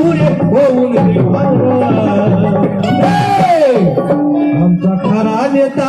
नवरे होऊन आमचा खरा नेता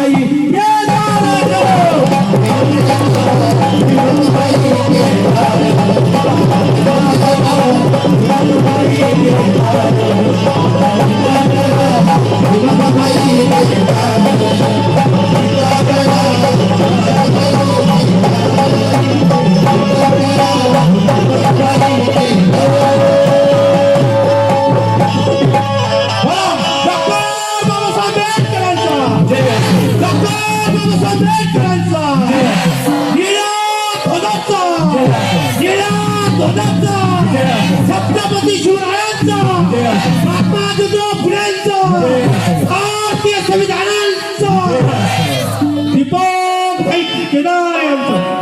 स्वतःचा छत्रपती शिवरायांचा महात्मा ज्योतिराव फुल्यांचा भारतीय संविधानांचा दीपक भाई केदार यांचा